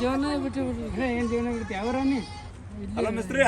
ಜೀವನ ಬಿಟ್ಟು ಬಿಟ್ರಿ ಏನು ಜೀವನ ಬಿಡ್ತಿ ಅವರನ್ನೇ. ಅಲ್ಲ ಮಿಸ್ತ್ರಿ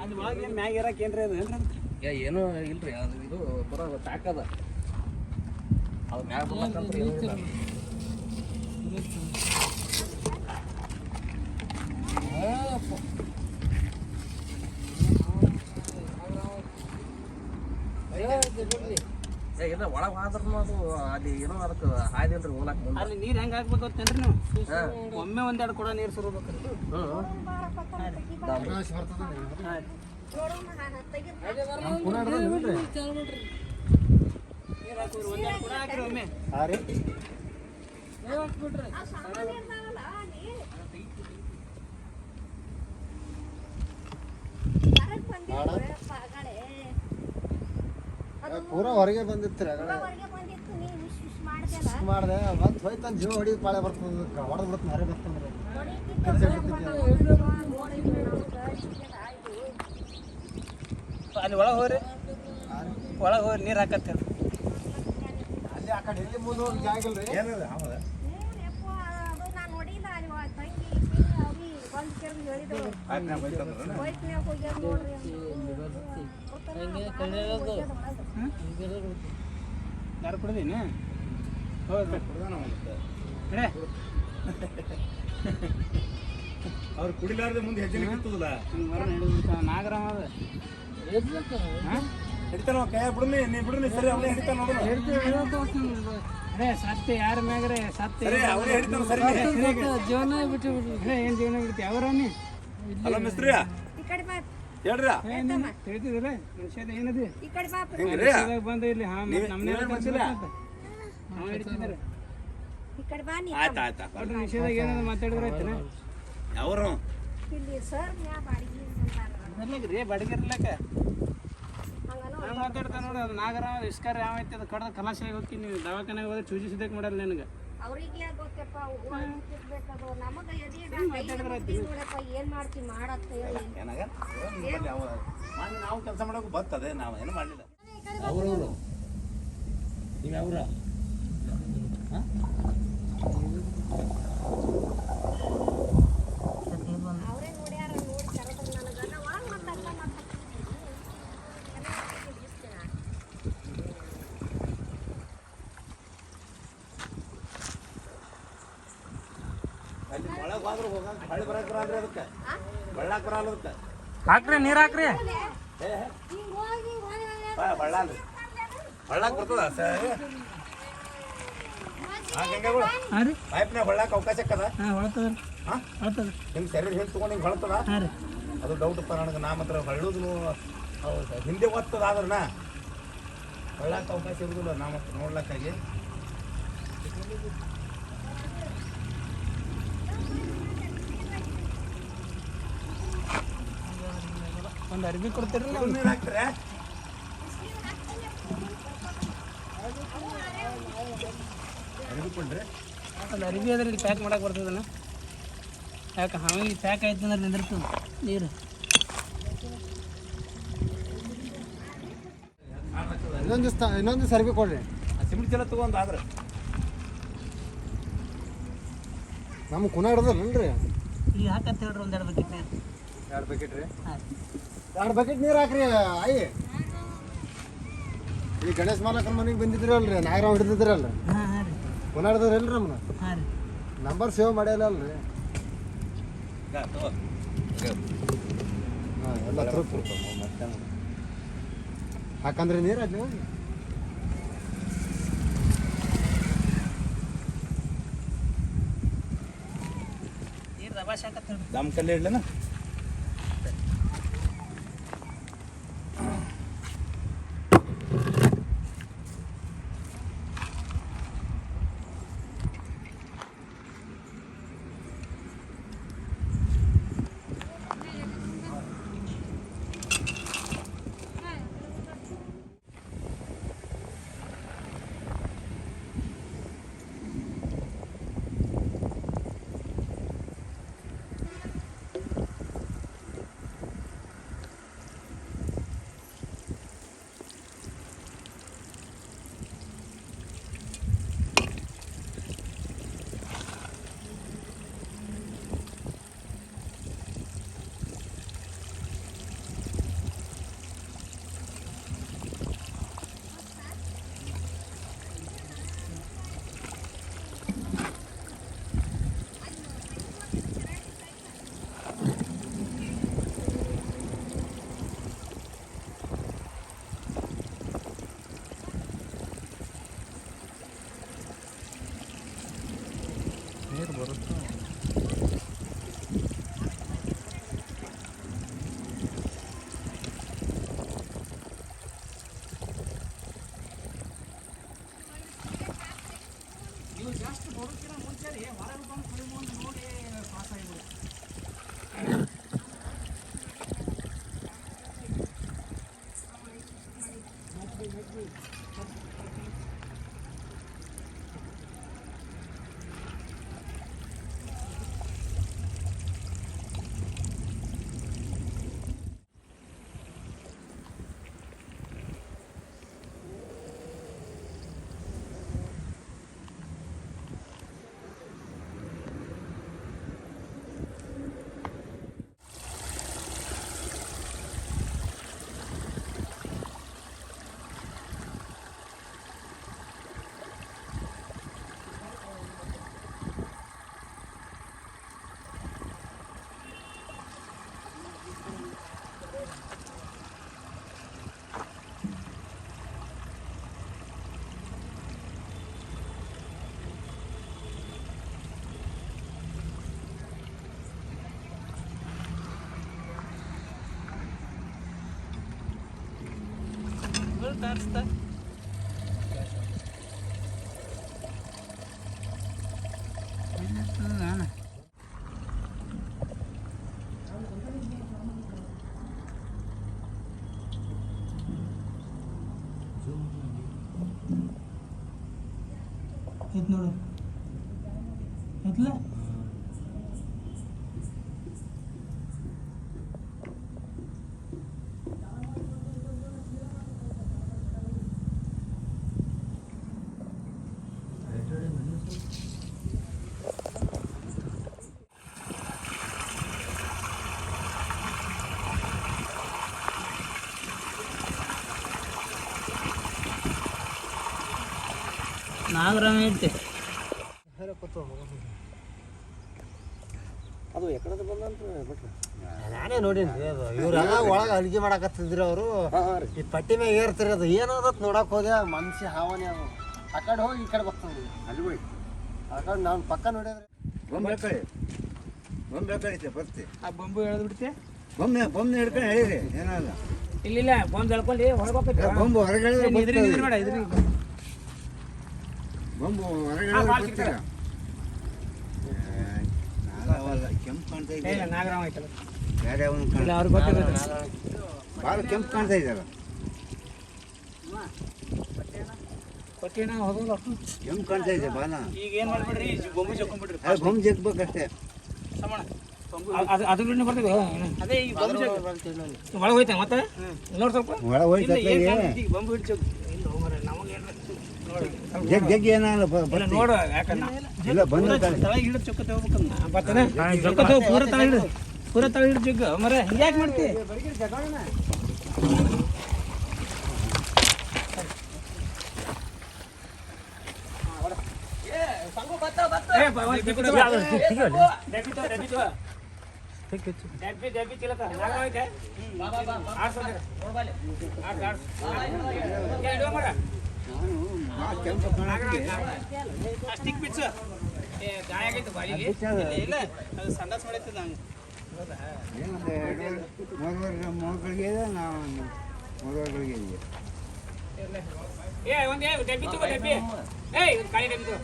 ಅದು ಒಳಗೆ ಮ್ಯಾಗ ಇರಕ್ಕೆ ಏನ್ರಿ ಅದು ಏನ್ರಿ ಅದು? ಏ ಏನೂ ಇಲ್ರಿ ಅದು ಇದು ಬರೋ ಸಾಕದ ಅದ ಅದು ಮ್ಯಾಗ ಬರ್ಲಕ್ಕಂತ ಏನೂ ಇಲ್ಲ ಏ ಇಲ್ಲ ಒಳಗೆ ಹೋದ್ರೂ ಅದು ಅಲ್ಲಿ ಏನೋ ಅದಕ್ಕೆ ಹಾಯ್ದಿಲ್ರಿ ಹೋಗ್ಲಾಕ ಮುಂದೆ. ಅಲ್ಲಿ ನೀರು ಹೆಂಗೆ ಹಾಕ್ಬೇಕು ಗೊತ್ತೇನ್ರಿ ನೀವು? ಒಮ್ಮೆ ಒಂದೆರಡು ಕೂಡ ನೀರು ಸುರ್ಬೇಕ್ರಿ. ಹ್ಞೂ ನೀರು ಹಾಕಿದ್ರಿ ಒಂದೆರಡು ಕೂಡ ಹಾಕ್ರಿ ಒಮ್ಮೆ ಪೂರ ಹೊರಗೆ ಬಂದಿತ್ತು ಮಾಡಿದೆ ಮತ್ತೆ ಹೋಯ್ತು ಜೀವ ಹೊಡಿ ಪಾಳೆ ಬರ್ತದೆ ಹೊಡೆದು ಬಿಡುತ್ತೆ ಹೊರಗೆ ಬರ್ತಂದ್ರೆ ಅಲ್ಲಿ ಒಳಗೆ ಹೋಗ್ರಿ. ಒಳಗೆ ಹೋಗಿ ನೀರು ಹಾಕತ್ತೆ ಅಲ್ಲಿ ಆ ಕಡೆ ಎಲ್ಲಿ ಮುಂದೆ ಹೋಗಿ ಜಾಗ ಇಲ್ರಿ ಏನದ ಆಮದ ಆಯ್ತು ನಾ ಬೈತಂದ್ರ ಯಾರು ಕುಡ್ದೀನಿ ಹೌದು ಅವ್ರು ಕುಡಿಲಾರ್ದೆ ಮುಂದೆ ಹೆಜ್ಜೆ ನಿಂತದಲ್ಲ ನಾಗರಾಮ ಹಿಡಿತಾನ ಕೈ ಬಿಡಲಿ ನೀ ಬಿಡಲಿ ಸರಿ ಅವನೇ ಹಿಡಿತಾನ ನೋಡು ಅದೇ ಸತ್ಯ ಯಾರ ಮ್ಯಾಗ್ರೆ ಸತ್ಯ ಸರಿ ಸರಿ. ಜೀವನ ಬಿಟ್ಟು ಬಿಟ್ರಿ ಏನು ಜೀವನ ಬಿಡ್ತಿ? ಅವರನ್ನೇ? ಅಲ್ಲ ಮಿಸ್ತ್ರಿ ಹೇಳ್ರಿ ನಿಷೇಧ ಏನದು? ನಿಷೇಧಾಗ ಬಂದ ಇಲ್ಲಿ ಹಾ ನಮ್ಮನೆ ಆಯ್ತು ನಿಷೇಧಾಗ ಏನಾದ್ರು ಮಾತಾಡಿದ್ರೆ ಆಯ್ತನ? ಅವರು ಬರ್ಲಿಕ್ರಿ ಬಡಗಿರ್ಲಕ್ಕ ಹಂಗೆ ಮಾತಾಡ್ತಾ ನೋಡಿ ಅದು ನಾಗರ ಇಸ್ಕಾರ ಯಾವ ಐತಿ ಅದು ಕಡ್ದ ಕಲಾಶಾಗಿ ಹೋಗಿ ನೀವು ದವಾಖಾನೆಗೆ ಹೋದ್ರೆ ಚೂಜಿ ಸಿದ್ದಕ್ಕೆ ಮಾಡಲ್ಲ ನಿನಗೆ. ಅವ್ರಿಗೆ ಗೊತ್ತಪ್ಪ ಬೇಕದು ನಮಗ ಎದಿ ನೋಡಪ್ಪ ಏನು ಮಾಡತ್ತ ಹೇಳಿ. ನಾವು ಕೆಲಸ ಮಾಡೋಕೆ ಬರ್ತದೆ ನಾವು ಏನು ಮಾಡಲಿಲ್ಲ. ಅವ್ರವ್ರು? ನೀವು ಯಾವ್ರ ಅವ್ರೇ ನೋಡ್ಯಾರ ನೋಡಿ ಕರೆದ್ರು ನನಗ ನಾ ಒಳಗ್ ಮಾತಾಡ್ತಾ ಮಾತಾಡ್ತೀನಿ ಅಲ್ಲಿ ಒಳಗೆ ಹೋದ್ರೆ ಹೋಗಂಗೆ ಹೊಳ್ಳಿ ಬರಕ್ಕೆ ಬರಲ್ಲ ಅದಕ್ಕೆ ಬಳ್ಳಾಕ್ ಬರಲ್ಲ ಅದಕ್ಕೆ ಹಾಕ್ರಿ ನೀರು ಹಾಕ್ರಿ ಹಿಂಗ್ ಹೋಗಿ ಹೋಗಿ ಬಾ ಬಳ್ಳಾಲ್ ಬಳ್ಳಾಕ್ ಬರ್ತದ ಸರಿ ಆ ಗಂಗೆಗಳು ಹಾಂ ನೀರ್ ಹಾಕ್ರಿ. ಹೊಳ್ಳಾಕ ಅವಕಾಶ ಅಕ್ಕದ ಹಾಂ ಹೊಳ್ತದ ಹಾಂ? ಹೊಳ್ತದ ಹಿಂಗೆ ಸರಿ ಹಿಂಗೆ ತೊಗೊಂಡು ಹಿಂಗೆ ಹೊಳ್ತದ? ಅದು ಡೌಟ್ ನನಗೆ. ನಾ ಮಾತ್ರ ಹೊಳ್ಳೋದು ಹೌದು. ಹಿಂದೆ ಒತ್ತದ ಆದ್ರನ? ನಾ ಹೊಳ್ಳಾಕ ಅವಕಾಶ ಇರುದಿಲ್ಲ. ನಾ ಮತ್ತೆ ನೋಡ್ಲಕ್ಕಾಗಿ. ಒಂದು ಅರ್ಬಿ ಕೊಡ್ತೀರಿ ನಾವು ನೀರು ಹಾಕ್ತಾರೆ? ಅರ್ಬಿ ಕೊಡ್ರಿ. ಒಂದು ಅರ್ಬಿ ಅದ್ರಲ್ಲಿ ಪ್ಯಾಕ್ ಮಾಡಕ್ಕೆ ಬರ್ತದನ ಯಾಕೆ ಹಾವಿಗೆ ಪ್ಯಾಕ್ ಆಯ್ತು ಅಂದ್ರೆ ನಿಂದಿರ್ತದೆ ನೀರು. ಇನ್ನೊಂದು ಇನ್ನೊಂದು ಸರ್ವಿ ಕೊಡ್ರಿ. ಸಿಮಿಟ್ ಚೆಲ್ಲ ತಗೊಂಡ್ ಆದ್ರೆ. ನಮ್ಮ ಕುಣ ಹಿಡ್ದಲ್ರಿ ಈಗ ಹಾಕಂತ ಹೇಳ್ರಿ ಒಂದು ಎರಡು ಬಕೆಟ್ ಎರಡು ಬಕೆಟ್ ರೀ? ಹಾಂ ಎರಡು ಬಕೆಟ್ ನೀರು ಹಾಕ್ರಿ ಆಯಿ. ಈ ಗಣೇಶ್ ಮಾಲಕರ ಮನೆಗೆ ಬಂದಿದ್ರಲ್ರಿ ನಾಗರಾವ್ ಹಿಡಿದಿದ್ರಲ್ರಿ. ಅಲ್ರಿ ಹಾಂ ಅಲ್ರಿ ಕುಣ ಹಿಡ್ದ್ರಲ್ರಿ ನಮ್ಮನ್ನ ನಂಬರ್ ಸೇವ್ ಮಾಡ್ಯಾಲ ಅಲ್ರಿ. ಹಾಂ ಎಲ್ಲ ತೃಪ್ತಿ ಹಾಕಂದ್ರೆ ನೀರು ಅಲ್ಲಿ ದಮ್ ಕಲ್ಲಿ ಇಡ್ಲೇನ? ಬರ್ತಾ ಅನ್ಸ್ತಾ ನಾನು ಐತ್ ನೋಡು ಐತ್ಲ ನಾಗರಾಮ ಅದು ಎಕಡೆದು ಬಂದಂತ ಬಿಟ್ರೆ. ನಾನೇ ನೋಡೀನಿ ಅದು. ಇವರೆಲ್ಲ ಒಳಗೆ ಅಡಿಗೆ ಮಾಡಕತ್ತಿದ್ರು ಅವರು. ಈ ಪಟ್ಟಿ ಮ್ಯಾಗ ಏರ್ತಿರಿ ಅದು. ಏನದತ್ ನೋಡಕ್ ಹೋದೆ ಮನ್ಸಿ ಹಾವನೆ ಅದು. ಆ ಕಡೆ ಹೋಗಿ ಈ ಕಡೆ ಬರ್ತದೆ ಅಲ್ಲಿ ಹೋಗಿ. ಆ ಕಡೆ ನಾನು ಪಕ್ಕ ನೋಡಿದ್ರೆ. ಬೊಂಬೆ ಕಳಿ ಬೊಂಬೆ ಕಳಿತೆ ಬರ್ತಿ. ಆ ಬಂಬು ಎಳೆದು ಬಿಡ್ತೆ? ಬೊಂಬೆ ಬೊಮ್ಮೆ ಹಿಡ್ಕೊಂಡು ಹೇಳಿರಿ ಏನಲ್ಲ ಇಲ್ಲ ಇಲ್ಲ ಬೊಂಬೆ ಎಳ್ಕೊಂಡು ಹೊರಗೆ ಬೊಂಬು ಹೊರಗೆ ಇದ್ರಿ ಇದ್ರ ಬೇಡ ಇದ್ರಿಗೆ ಬೊಂಬು ಹೊರಗಡೆ ಹಾ, ಬಾಳ್ ಬರ್ತೀರ ನಾಗವಲ್ಲ ಕೆಂಪು ಕಾಣ್ತಾ ಇದೆ ಇಲ್ಲ ನಾಗರಾಮ ಐತಲ್ಲ ಬೇರೆ ಅವನು ಇಲ್ಲ ಅವ್ರಿಗೆ ಗೊತ್ತಿರೋದು. ಭಾಳ ಕೆಂಪು ಕಾಣ್ತಾ ಇದ್ದಾರ? ಕೊಟ್ಟಿನ ಹೋಗಲ್ಲ ಕೆಂಪು ಕಾಣ್ತಾ ಇದೆ ಬಾಲ? ಈಗ ಏನ್ ಮಾಡ್ಬಿಡ್ರಿ ಬೊಂಬು ಜಕ್ಕೊಂಡ್ಬಿಡ್ರಿ ಅದು ಬೊಂಬು ಜಗ್ಬೇಕಷ್ಟೇ. ಸಮಣ ಅದು ಅದು ಬಿಟ್ಟು ಬರ್ತದೆ ಅದೇ ಈ ಬೊಂಬು ಜಗ್ ಒಳಗೆ ಹೋಯ್ತಾ ಮತ್ತೆ? ನೋಡ್ ಸ್ವಲ್ಪ. ಒಳಗೆ ಹೋಯ್ತು ಇಲ್ಲ, ಏನ್ ಕಾಣ್ತೈತಿ? ಈಗ ಬಂಬು ಹಿಡ್ಚು ಇಲ್ಲ ಹೋಗ್ಮಾರೆ, ನಮಗೆ ಏನ್ರ ನೋಡಿ ಜಗ್ ನೋಡು ಇಲ್ಲ ಬಂದು ಹಿಡಿದು ಚೊಕ್ಕ ಬರ್ತಾನೆ? ಚೊಕ್ಕ ತಗೋ ಪೂರ ತಳ ಹಿಡಿದು ಪೂರ ತಳ ಹಿಡಿದು ಜಗ್ಗ ಮರ ಹಿಂಗ್ಯಾಕೆ ಮಾಡ್ತಿ? ಡಬ್ಬಿ. ಡಬ್ಬಿ ಚೀಲಕ. ಸ್ಟಿಕ್ ಬಿಡ್ಸು. ಏ, ಗಾಯ ಆಗೈತೆ ಬಾಲಿಗೆ. ಇಲ್ಲ, ಅದು ಸಂಡಾಸ್ ಮಾಡೈತೆ ನಂಗೆ. ಮೂರುವರೆ ಮೂರುಗಳಿಗೆ ಇದೆ ನಾವು ಒಂದ್ ಏ, ಡಬ್ಬಿ. ಏಯ್, ಒಂದ್ ಖಾಲಿ ಡಬ್ಬಿ ತಗೋ.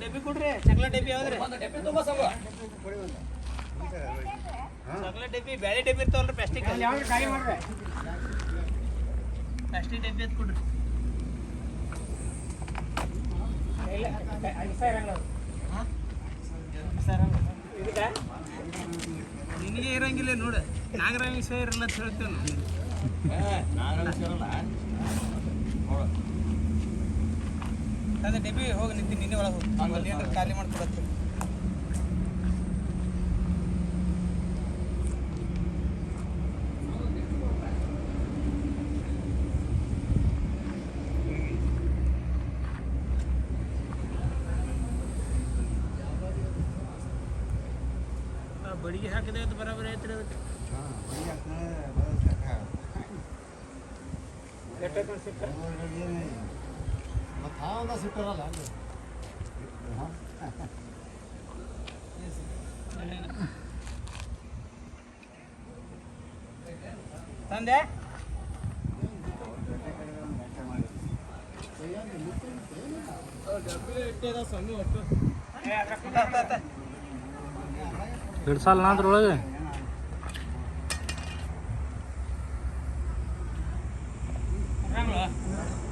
ಡಬ್ಬಿ ಕೊಡ್ರಿ ಚಾಕ್ಲೇಟ್ ಡಬ್ಬಿ ಯಾವ್ದ್ರಿ ಚಾಕ್ಲೇಟ್ ಡಬ್ಬಿ ಬ್ಯಾರೆ ಡಬ್ಬಿ ಇರ್ತಾವಲ್ರಿ ಪ್ಲಾಸ್ಟಿಕ್ ಯಾವ್ದು ಖಾಲಿ ಮಾಡ್ರಿ ಪ್ಲಾಸ್ಟಿಕ್ ಡಬ್ಬಿ ಎತ್ ಕೊಡ್ರಿ ಇಲ್ಲ, ಅಗಿಸ ಇರಂಗಿಲ್ಲ ಅದು. ಅಗಿಸ ಇರಂಗಿಲ್ಲ. ಇದಕ್ಕ? ನಿನಗೆ ಇರಂಗಿಲ್ಲ ನೋಡು. ನಾಗರಾಮ ವಿಷಯ ಇರಲ್ಲ ಅಂತ ಹೇಳ್ತೇವೆ ಅದೇ ಡೆಬಿ ಹೋಗಿ ನಿಂತೀನಿ ನಿನ್ನೆ ಒಳಗೆ ಹೋಗಿ. ಖಾಲಿ ಮಾಡ್ಕೊಡತ್ತೆ ಸಣ್ಣ ಅಲ್ಲಿ ತಂದೆ ಹಿಡ್ಸಲ್ಲ ಅದ್ರೊಳಗೆ ಬೇರೆ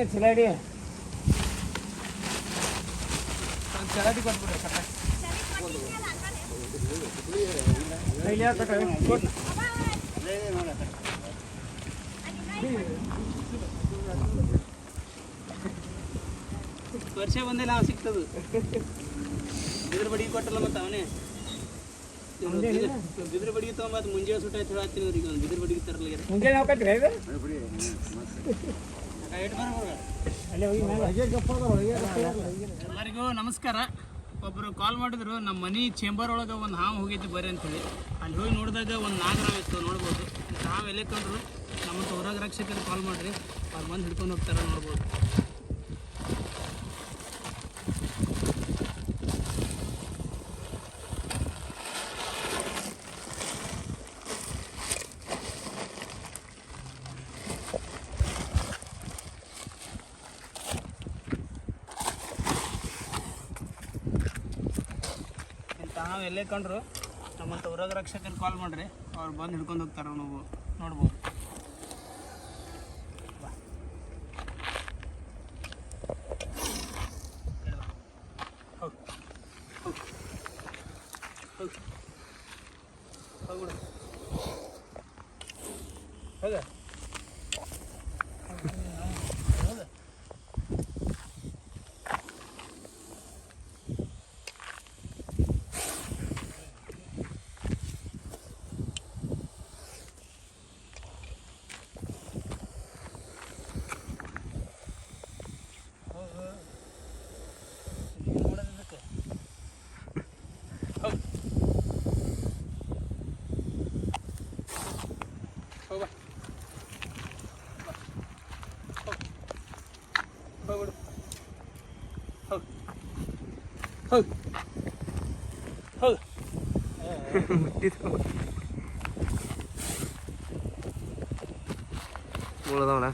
ತಗೊಂಬ ಅಕ್ಕಿ ಚೀಲ ಚಲಾಟಿ ವರ್ಷ ಬಂದೇ ನಾವು ಸಿಗ್ತದು ಬಿದ್ರ ಬಡಿಗೆ ಕೊಟ್ಟಲ್ಲ ಮತ್ತೆ ಅವನೇ. ಬಿದ್ರ ಬಡಿಗೆ ತಗೊಂಬತ್ತು ಮುಂಜಾನೆ ಸುಟ್ಟಾಯ್ತು ಹೇಳ್ತೀನಿ ಅವ್ರಿಗೆ ಒಂದು ಬಿದ್ರ ಬಡಿಗೆ ತರಲ್ಲ ಮುಂಜಾನೆ ಎಲ್ಲರಿಗೂ ನಮಸ್ಕಾರ. ಒಬ್ಬರು ಕಾಲ್ ಮಾಡಿದ್ರು, ನಮ್ಮ ಮನೆ ಚೇಂಬರ್ ಒಳಗೆ ಒಂದು ಹಾವು ಹೋಗಿದ್ದು ಬರ್ರಿ ಅಂತೇಳಿ. ಅಲ್ಲಿ ಹೋಗಿ ನೋಡಿದಾಗ ಒಂದು ನಾಗರಾವ್ ಇತ್ತು, ನೋಡ್ಬೋದು. ಹಾವು ಎಲೆ ಕಂಡ್ರು, ನಮ್ಮ ಊರಾಗ ರಕ್ಷಕರು ಕಾಲ್ ಮಾಡಿರಿ, ಅವ್ರು ಬಂದು ಹಿಡ್ಕೊಂಡು ಹೋಗ್ತಾರೆ ನೋಡ್ಬೋದು. ಹಾವು ಎಲ್ಲೇ ಕಂಡ್ರು ನಮ್ಮಂಥ ಉರಗ ರಕ್ಷಕರು ಕಾಲ್ ಮಾಡ್ರಿ. ಅವ್ರು ಬಂದು ಹಿಡ್ಕೊಂಡು ಹೋಗ್ತಾರೆ ನಾವು ನೋಡ್ಬೋದು ಹೋಗ್. ಹೋಗ್. ಹೋಗ್. ಹೋಗ್ಬಿಡು. ಹೋಗ ನೋಡೋದಕ್ಕೆ ಹೋಗ್ ಹೋಗ ಹೋಗ್ಬಿಡು ಹೋಗ್ ಹೋಗ್ ಹೋಗ್ ಮುಳ್ದವಣ